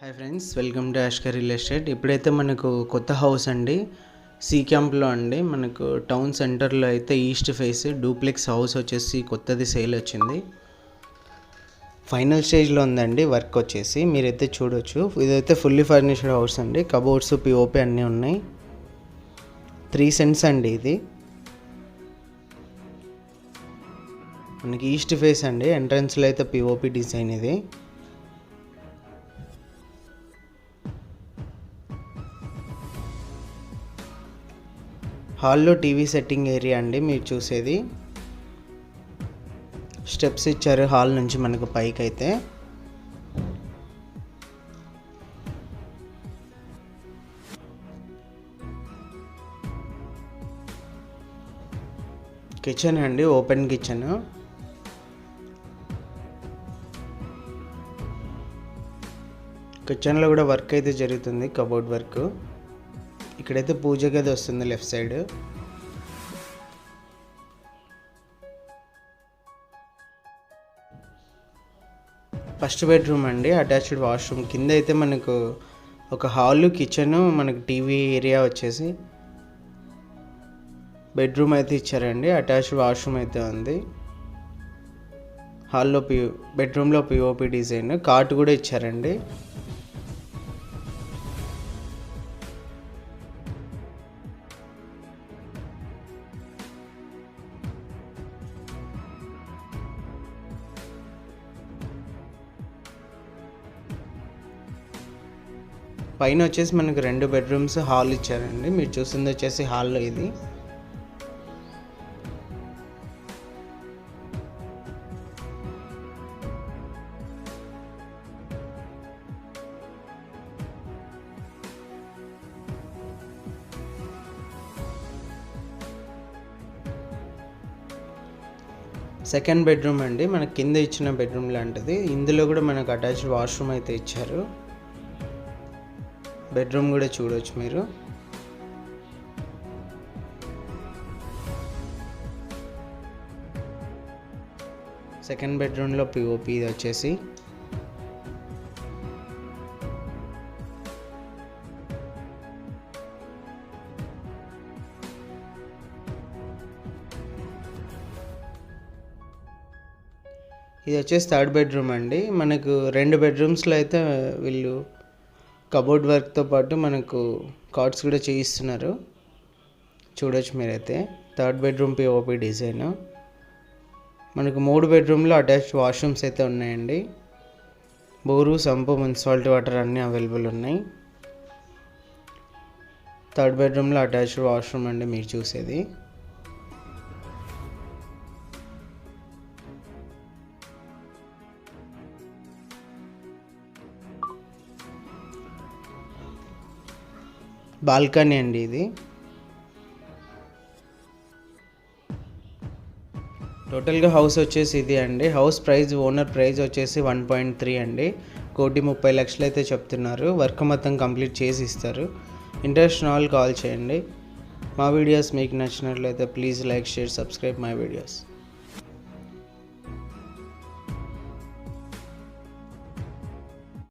Hi friends welcome to Ashkar real estate. ఇప్పుడైతే మనకు కొత్త హౌస్ అండి. సీ క్యాంప్లో అండి. మనకు టౌన్ సెంటర్లో అయితే ఈస్ట్ ఫేస్ డూప్లెక్స్ హౌస్ వచ్చేసి కొత్తది సేల్ వచ్చింది. ఫైనల్ స్టేజ్లో ఉందండి వర్క్ వచ్చేసి. మీరైతే చూడొచ్చు. ఇదైతే ఫుల్లీ ఫర్నిష్డ్ హౌస్ అండి. కబోర్డ్స్ పిఓపి అన్నీ ఉన్నాయి. త్రీ సెంట్స్ అండి ఇది. మనకి ఈస్ట్ ఫేస్ అండి. ఎంట్రన్స్లో అయితే పిఓపి డిజైన్ ఇది. హాల్లో టీవీ సెట్టింగ్ ఏరియా అండి మీరు చూసేది. స్టెప్స్ ఇచ్చారు హాల్ నుంచి మనకు పైకి అయితే కిచెన్ అండి ఓపెన్ కిచెన్ కిచెన్లో కూడా వర్క్ అయితే జరుగుతుంది కబోర్డ్ వర్క్ ఇక్కడైతే పూజ గది వస్తుంది లెఫ్ట్ సైడ్. ఫస్ట్ బెడ్రూమ్ అండి అటాచ్డ్ వాష్రూమ్. కింద అయితే మనకు ఒక హాల్ కిచెన్ మనకు టీవీ ఏరియా వచ్చేసి బెడ్రూమ్ అయితే ఇచ్చారండి అటాచ్డ్ వాష్రూమ్ అయితే ఉంది. హాల్లో పి బెడ్రూమ్లో పిఓపి డిజైన్ కార్ట్ కూడా ఇచ్చారండి. పైన వచ్చేసి మనకు రెండు బెడ్రూమ్స్ హాల్ ఇచ్చారండి. మీరు చూసింది వచ్చేసి హాల్లో ఇది. సెకండ్ బెడ్రూమ్ అండి. మనకి కింద ఇచ్చిన బెడ్రూమ్ లాంటిది. ఇందులో కూడా మనకు అటాచ్డ్ వాష్రూమ్ అయితే ఇచ్చారు. బెడ్రూమ్ కూడా చూడవచ్చు మీరు. సెకండ్ బెడ్రూమ్లో పిఓపి ఇది వచ్చేసి. ఇది వచ్చేసి థర్డ్ బెడ్రూమ్ అండి. మనకు రెండు బెడ్రూమ్స్లో అయితే వీళ్ళు కబోర్డ్ వర్క్తో పాటు మనకు కార్డ్స్ కూడా చేయిస్తున్నారు. చూడొచ్చు మీరైతే. Third bedroom POP design. మనకు మూడు బెడ్రూమ్లో అటాచ్డ్ వాష్రూమ్స్ అయితే ఉన్నాయండి. బోరు సంపు మున్సిపాలిటీ వాటర్ అన్నీ అవైలబుల్ ఉన్నాయి. థర్డ్ బెడ్రూమ్లో అటాచ్డ్ వాష్రూమ్ అండి మీరు చూసేది. బాల్కనీ అండి ఇది. టోటల్గా హౌస్ వచ్చేసి ఇది అండి. హౌస్ ప్రైస్ ఓనర్ ప్రైస్ వచ్చేసి వన్ పాయింట్ త్రీ అండి. కోటి ముప్పై లక్షలు అయితే చెప్తున్నారు. వర్క్ మొత్తం కంప్లీట్ చేసి ఇస్తారు. ఇంట్రెస్ట్ ఆల్ కాల్ చేయండి. మా వీడియోస్ మీకు నచ్చినట్లయితే please like share subscribe my videos.